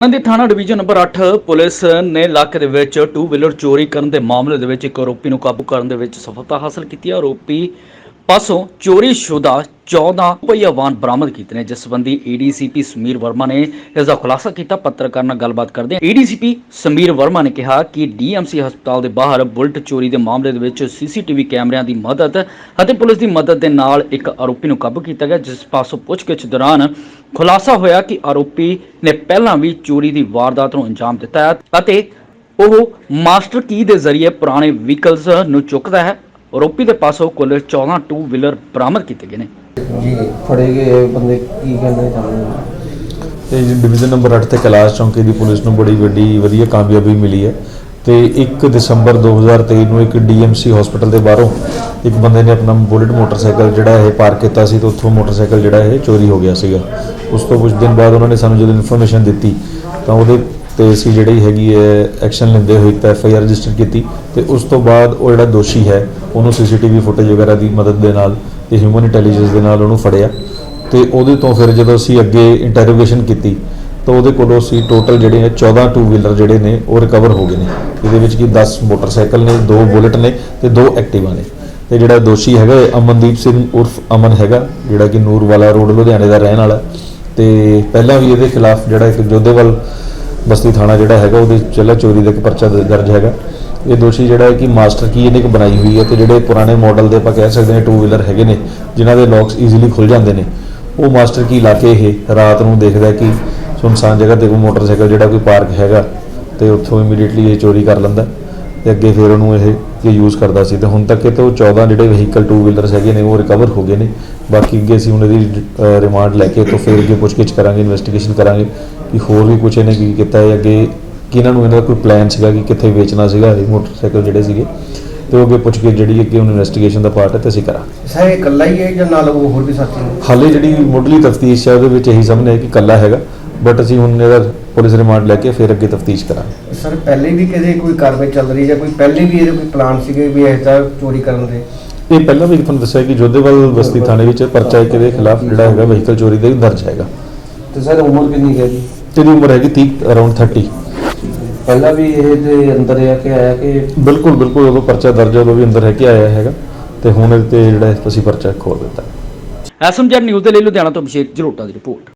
ਦੇ ਥਾਣਾ division number 8 police ਨੇ ਇਲਾਕੇ ਦੇ ਵਿੱਚ ਟੂ ਵੀਲਰ ਚੋਰੀ ਕਰਨ ਦੇ ਮਾਮਲੇ ਦੇ ਵਿੱਚ ਇੱਕ ਆਰੋਪੀ ਨੂੰ ਕਾਬੂ ਕਰਨ ਦੇ ਵਿੱਚ ਸਫਲਤਾ ਹਾਸਲ ਕੀਤੀ ਹੈ। ਆਰੋਪੀ ਪਾਸੋਂ ਚੋਰੀशुदा 14 ਪਹੀਆ ਵਾਹਨ ਬਰਾਮਦ ਕੀਤੇ ਨੇ। ਜਿਸ ਸੰਬੰਧੀ ਏਡੀਸੀਪੀ ਸਮੀਰ ਵਰਮਾ ਨੇ ਇਸ ਦਾ ਖੁਲਾਸਾ ਕੀਤਾ। ਪੱਤਰਕਾਰ ਨਾਲ ਗੱਲਬਾਤ ਕਰਦੇ ਏਡੀਸੀਪੀ ਸਮੀਰ ਵਰਮਾ ਨੇ ਕਿਹਾ ਕਿ ਡੀਐਮਸੀ ਹਸਪਤਾਲ ਦੇ ਬਾਹਰ ਬੁਲਟ ਚੋਰੀ ਦੇ ਮਾਮਲੇ ਦੇ ਵਿੱਚ ਸੀਸੀਟੀਵੀ ਕੈਮਰਿਆਂ ਦੀ ਮਦਦ ਅਤੇ ਪੁਲਿਸ ਦੀ ਮਦਦ ਦੇ ਨਾਲ ਇੱਕ ਆਰੋਪੀ ਨੂੰ ਕਾਬੂ ਕੀਤਾ ਗਿਆ, ਜਿਸ ਪਾਸੋਂ ਪੁੱਛਗਿੱਛ ਦੌਰਾਨ ਖੁਲਾਸਾ ਹੋਇਆ ਕਿ ਆਰੋਪੀ ਨੇ ਪਹਿਲਾਂ ਵੀ ਚੋਰੀ ਦੀ ਵਾਰਦਾਤ ਨੂੰ ਅੰਜਾਮ ਦਿੱਤਾ ਹੈ ਅਤੇ ਉਹ ਮਾਸਟਰ ਕੀ ਦੇ ਜ਼ਰੀਏ ਪੁਰਾਣੇ ਵਹੀਕਲਸ ਨੂੰ ਚੁੱਕਦਾ ਹੈ। ਆਰੋਪੀ ਦੇ ਪਾਸੋਂ ਕੁੱਲ 14 ਟੂ ਵੀਲਰ ਬਰਾਮਦ ਕੀਤੇ ਗਏ ਨੇ। ਜੀ ਫੜੇ ਗਏ ਬੰਦੇ ਕੀ ਕਹਿੰਦੇ ਚਾਹੁੰਦੇ ਤੇ ਡਿਵੀਜ਼ਨ ਨੰਬਰ 8 ਤੇ ਕੈਲਾਸ਼ ਚੌਂਕੀ ਦੀ ਪੁਲਿਸ ਨੂੰ ਬੜੀ ਵੱਡੀ ਵਧੀਆ ਕਾਮਯਾਬੀ ਮਿਲੀ ਹੈ। ਤੇ 1 ਦਸੰਬਰ 2023 ਨੂੰ ਇੱਕ ਡੀਐਮਸੀ ਹਸਪੀਟਲ ਦੇ ਬਾਹਰੋਂ ਇੱਕ ਬੰਦੇ ਨੇ ਆਪਣਾ ਬੁਲਟ ਮੋਟਰਸਾਈਕਲ ਜਿਹੜਾ ਇਹ ਪਾਰਕ ਕੀਤਾ ਸੀ ਤੇ ਉੱਥੋਂ ਮੋਟਰਸਾਈਕਲ ਜਿਹੜਾ ਇਹ ਚੋਰੀ ਹੋ ਗਿਆ ਸੀਗਾ। ਉਸ ਤੋਂ ਕੁਝ ਦਿਨ ਬਾਅਦ ਉਹਨਾਂ ਨੇ ਸਾਨੂੰ ਜਦੋਂ ਇਨਫੋਰਮੇਸ਼ਨ ਦਿੱਤੀ ਤਾਂ ਉਹਦੇ ਤੇ ਅਸੀਂ ਜਿਹੜੀ ਹੈਗੀ ਹੈ ਐਕਸ਼ਨ ਲੈਂਦੇ ਹੋਏ ਇੱਕ ਐਫ ਆਈ ਆਰ ਰਜਿਸਟਰ ਕੀਤੀ ਤੇ ਉਸ ਤੋਂ ਬਾਅਦ ਉਹ ਜਿਹੜਾ ਦੋਸ਼ੀ ਹੈ, ਉਹਨੂੰ ਸੀਸੀਟੀਵੀ ਫੁਟੇਜ ਵਗੈਰਾ ਦੀ ਮਦਦ ਦੇ ਨਾਲ ਤੇ ਹਿਊਮਨ ਇੰਟੈਲੀਜੈਂਸ ਦੇ ਨਾਲ ਉਹਨੂੰ ਫੜਿਆ ਤੇ ਉਹਦੇ ਤੋਂ ਫਿਰ ਜਦੋਂ ਅਸੀਂ ਅੱਗੇ ਇੰਟਰੋਗੇਸ਼ਨ ਕੀਤੀ ਤਾਂ ਉਹਦੇ ਕੋਲੋਂ ਅਸੀਂ ਟੋਟਲ ਜਿਹੜੇ ਨੇ 14 ਟੂ ਵੀਲਰ ਜਿਹੜੇ ਨੇ, ਉਹ ਰਿਕਵਰ ਹੋ ਗਏ ਨੇ ਇਹਦੇ ਵਿੱਚ ਕੀ 10 ਮੋਟਰਸਾਈਕਲ ਨੇ 2 ਬੁਲਟ ਨੇ ਤੇ 2 ਐਕਟਿਵਾ ਨੇ ਤੇ ਜਿਹੜਾ ਦੋਸ਼ੀ ਹੈਗਾ ਅਮਨਦੀਪ ਸਿੰਘ ਉਰਫ ਅਮਨ ਹੈਗਾ, ਜਿਹੜਾ ਕਿ ਨੂਰਵਾਲਾ ਰੋਡ ਲੁਧਿਆਣੇ ਦਾ ਰਹਿਣ ਵਾਲਾ ਹੈ। ਤੇ ਪਹਿਲਾਂ ਵੀ ਇਹਦੇ ਖਿਲਾਫ ਜਿਹੜਾ ਇੱਕ ਜੋਧੇਵਾਲ ਬਸਤੀ ਥਾਣਾ ਜਿਹੜਾ ਹੈਗਾ, ਉਹਦੇ ਚੱਲਾ ਚੋਰੀ ਦਾ ਇੱਕ ਪਰਚਾ ਦਰਜ ਹੈਗਾ। ਇਹ ਦੋਸ਼ੀ ਜਿਹੜਾ ਹੈ ਕਿ ਮਾਸਟਰ ਕੀ ਇਹਨੇ ਇੱਕ ਬਣਾਈ ਹੋਈ ਹੈ ਤੇ ਜਿਹੜੇ ਪੁਰਾਣੇ ਮਾਡਲ ਦੇ ਆਪਾਂ ਕਹਿ ਸਕਦੇ ਹਾਂ ਟੂ ਵੀਲਰ ਹੈਗੇ ਨੇ, ਜਿਨ੍ਹਾਂ ਦੇ ਲੌਕਸ ਈਜ਼ੀਲੀ ਖੁੱਲ ਜਾਂਦੇ ਨੇ, ਉਹ ਮਾਸਟਰ ਕੀ ਲਾ ਕੇ ਇਹ ਰਾਤ ਨੂੰ ਦੇਖਦਾ ਕਿ ਸੁਨਸਾਨ ਜਗ੍ਹਾ ਤੇ ਕੋਈ ਮੋਟਰਸਾਈਕਲ ਜਿਹੜਾ ਕੋਈ ਪਾਰਕ ਹੈਗਾ ਤੇ ਉੱਥੋਂ ਇਮੀਡੀਏਟਲੀ ਇਹ ਚੋਰੀ ਕਰ ਲੈਂਦਾ ਤੇ ਅੱਗੇ ਫਿਰ ਉਹਨੂੰ ਇਹ ਇਹ ਯੂਜ਼ ਕਰਦਾ ਸੀ ਤੇ ਹੁਣ ਤੱਕ ਇਹ ਤੋਂ 14 ਜਿਹੜੇ ਵਹੀਕਲ ਟੂ ਵੀਲਰਸ ਹੈਗੇ ਨੇ ਉਹ ਰਿਕਵਰ ਹੋ ਗਏ ਨੇ। ਬਾਕੀ ਅੱਗੇ ਅਸੀਂ ਹੁਣ ਇਹਦੀ ਰਿਮਾਂਡ ਲੈ ਕੇ ਤੋਂ ਫਿਰ ਅੱਗੇ ਪੁੱਛਗਿੱਛ ਕਰਾਂਗੇ ਇਨਵੈਸਟੀਗੇਸ਼ਨ ਕਰਾਂਗੇ ਕਿ ਹੋਰ ਵੀ ਕੁਝ ਇਹਨੇ ਕੀ ਕੀਤਾ ਹੈ। ਅੱਗੇ ਕਿ ਇਹਨਾਂ ਨੂੰ ਇਹਨਾਂ ਦਾ ਕੋਈ ਪਲਾਨ ਸੀਗਾ ਕਿ ਕਿੱਥੇ ਵੇਚਣਾ ਸੀਗਾ ਇਹ ਮੋਟਰਸਾਈਕਲ ਜਿਹੜੇ ਸੀਗੇ ਤੇ ਉਹ ਅੱਗੇ ਪੁੱਛ ਕੇ ਜਿਹੜੀ ਅੱਗੇ ਹੁਣ ਇਨਵੈਸਟੀਗੇਸ਼ਨ ਦਾ ਪਾਰਟ ਹੈ ਤੇ ਅਸੀਂ ਕਰਾਂਗੇ। ਸਰ ਇਹ ਇਕੱਲਾ ਹੀ ਹੈ ਜਾਂ ਨਾਲ ਉਹ ਹੋਰ ਵੀ ਸਾਥੀ ਹਾਲੇ ਜਿਹੜੀ ਮੁੱਢਲੀ ਤਫਤੀਸ਼ ਹੈ ਉਹਦੇ ਵਿੱਚ ਇਹੀ ਸਾਹਮਣੇ ਹੈ ਕਿ ਕੱਲਾ ਹੈਗਾ। ਬਟ ਅਸੀਂ ਹੁਣ ਇਹਦਾ ਪੁਲਿਸ ਰਿਮਾਂਡ ਲੈ ਕੇ ਫਿਰ ਅੱਗੇ ਤਫਤੀਸ਼ ਕਰਾਂਗੇ। ਸਰ ਪਹਿਲੇ ਵੀ ਕਿਤੇ ਕੋਈ ਕਾਰਵਾਈ ਚੱਲ ਰਹੀ ਜਾਂ ਕੋਈ ਪਹਿਲੇ ਵੀ ਇਹਦੇ ਕੋਈ ਪਲਾਨ ਸੀਗੇ ਵੀ ਇਸ ਦਾ ਚੋਰੀ ਕਰਨ ਦੇ? ਇਹ ਪਹਿਲਾਂ ਵੀ ਤੁਹਾਨੂੰ ਦੱਸਿਆ ਕਿ ਜੋਧੇਵਾਲ ਬਸਤੀ ਥਾਣੇ ਵਿੱਚ ਪਰਚਾ ਇੱਕ ਦੇ ਖਿਲਾਫ ਜਿਹੜਾ ਹੈਗਾ ਵਹੀਕਲ ਚੋਰੀ ਦਾ ਦਰਜ ਹੈਗਾ। ਤੇ ਸਰ ਉਮਰ ਕਿੰਨੀ ਹੈ ਜੀ? ਤੇਰੀ ਉਮਰ ਹੈਗੀ 30 ਅਰਾਊਂਡ 30 ਪਹਿਲਾਂ ਵੀ ਇਹ ਦੇ ਅੰਦਰ ਆ ਕੇ ਆਇਆ ਕਿ ਬਿਲਕੁਲ ਬਿਲਕੁਲ ਉਦੋਂ ਪਰਚਾ ਦਰਜ ਹੈ, ਉਦੋਂ ਵੀ ਅੰਦਰ ਹੈ ਕਿ ਆਇਆ ਹੈਗਾ। ਤੇ ਹੁਣ ਇਹਦੇ ਤੇ ਜਿਹੜਾ ਅਸੀਂ ਪਰਚਾ ਖੋਲ ਦਿੱਤਾ। ਐਸਐਮਜੀ ਨਿਊਜ਼ ਦੇ ਲਈ ਲੁਧਿਆਣਾ ਤੋਂ ਅਭਿਸ਼ੇਕ ਜਲੋਟਾ ਦੀ ਰਿਪੋਰਟ।